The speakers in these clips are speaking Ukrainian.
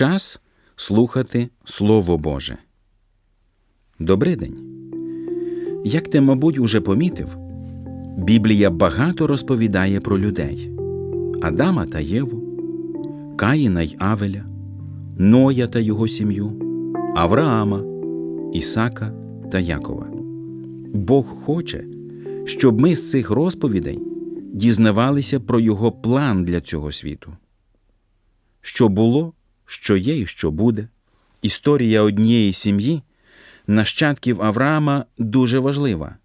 Час слухати Слово Боже. Добрий день. Як ти, мабуть, уже помітив, Біблія багато розповідає про людей Адама та Єву, Каїна й Авеля, Ноя та його сім'ю, Авраама, Ісака та Якова. Бог хоче, щоб ми з цих розповідей дізнавалися про його план для цього світу. Що було, що є і що буде. Історія однієї сім'ї, нащадків Авраама, дуже важлива.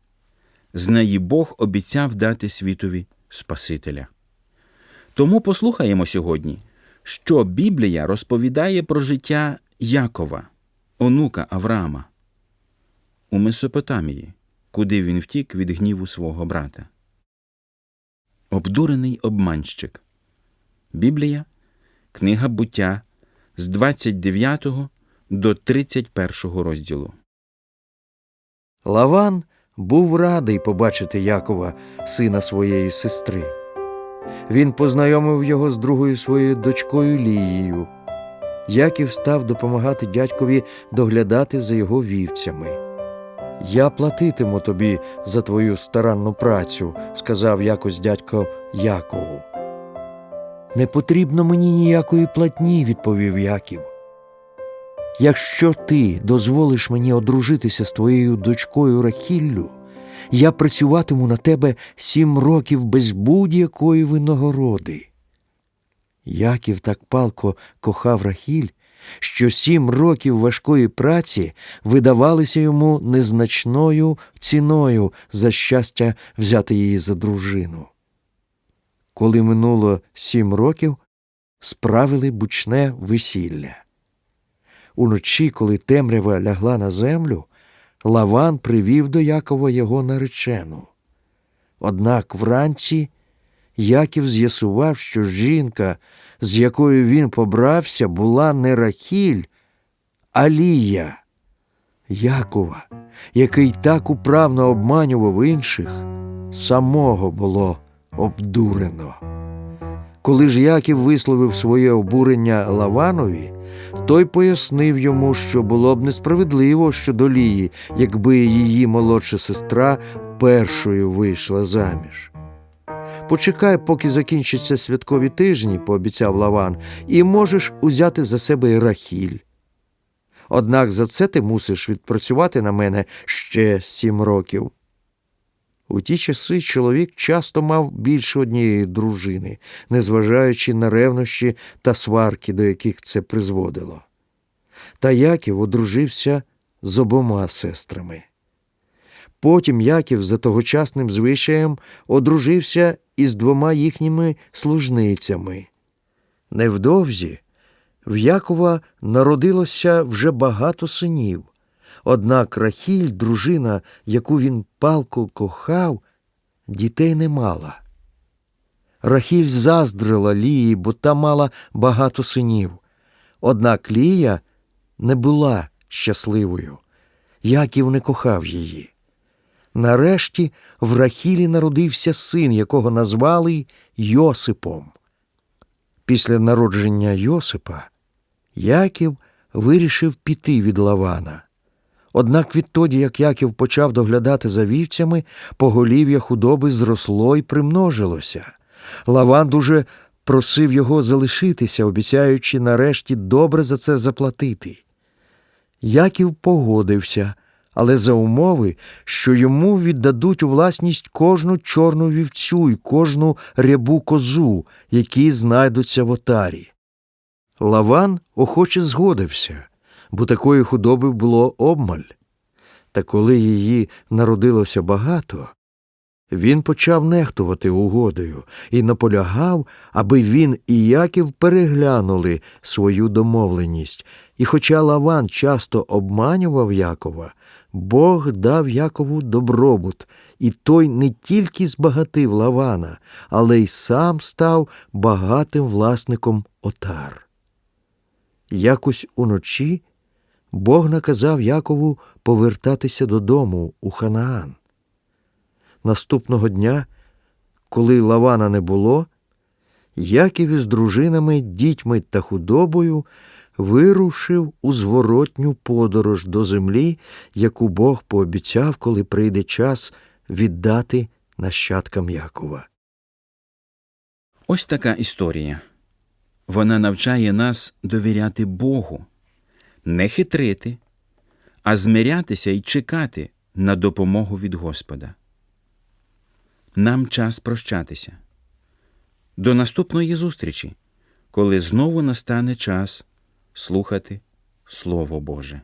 З неї Бог обіцяв дати світові Спасителя. Тому послухаємо сьогодні, що Біблія розповідає про життя Якова, онука Авраама, у Месопотамії, куди він втік від гніву свого брата. Обдурений обманщик. Біблія, книга буття з 29 до 31 розділу. Лаван був радий побачити Якова, сина своєї сестри. Він познайомив його з другою своєю дочкою Лією. Яків став допомагати дядькові доглядати за його вівцями. Я платитиму тобі за твою старанну працю, сказав якось дядько Якову. Не потрібно мені ніякої платні, відповів Яків. Якщо ти дозволиш мені одружитися з твоєю дочкою Рахіллю, я працюватиму на тебе сім років без будь-якої винагороди. Яків так палко кохав Рахіль, що сім років важкої праці видавалися йому незначною ціною за щастя взяти її за дружину. Коли минуло сім років, справили бучне весілля. Уночі, коли темрява лягла на землю, Лаван привів до Якова його наречену. Однак вранці Яків з'ясував, що жінка, з якою він побрався, була не Рахіль, а Лія. Якова, який так управно обманював інших, самого було обдурено. Коли ж Яків висловив своє обурення Лаванові, той пояснив йому, що було б несправедливо щодо Лії, якби її молодша сестра першою вийшла заміж. Почекай, поки закінчаться святкові тижні, пообіцяв Лаван, і можеш узяти за себе і Рахіль. Однак за це ти мусиш відпрацювати на мене ще сім років. У ті часи чоловік часто мав більше однієї дружини, незважаючи на ревнощі та сварки, до яких це призводило. Та Яків одружився з обома сестрами. Потім Яків за тогочасним звичаєм одружився із двома їхніми служницями. Невдовзі в Якова народилося вже багато синів. Однак Рахіль, дружина, яку він палко кохав, дітей не мала. Рахіль заздрила Лії, бо та мала багато синів. Однак Лія не була щасливою. Яків не кохав її. Нарешті в Рахілі народився син, якого назвали Йосипом. Після народження Йосипа Яків вирішив піти від Лавана. Однак відтоді, як Яків почав доглядати за вівцями, поголів'я худоби зросло і примножилося. Лаван дуже просив його залишитися, обіцяючи нарешті добре за це заплатити. Яків погодився, але за умови, що йому віддадуть у власність кожну чорну вівцю і кожну рябу козу, які знайдуться в отарі. Лаван охоче згодився, бо такої худоби було обмаль. Та коли її народилося багато, він почав нехтувати угодою і наполягав, аби він і Яків переглянули свою домовленість. І хоча Лаван часто обманював Якова, Бог дав Якову добробут, і той не тільки збагатив Лавана, але й сам став багатим власником отар. Якось уночі Бог наказав Якову повертатися додому у Ханаан. Наступного дня, коли Лавана не було, Яків із дружинами, дітьми та худобою вирушив у зворотню подорож до землі, яку Бог пообіцяв, коли прийде час віддати нащадкам Якова. Ось така історія. Вона навчає нас довіряти Богу, не хитрити, а змирятися і чекати на допомогу від Господа. Нам час прощатися. До наступної зустрічі, коли знову настане час слухати Слово Боже.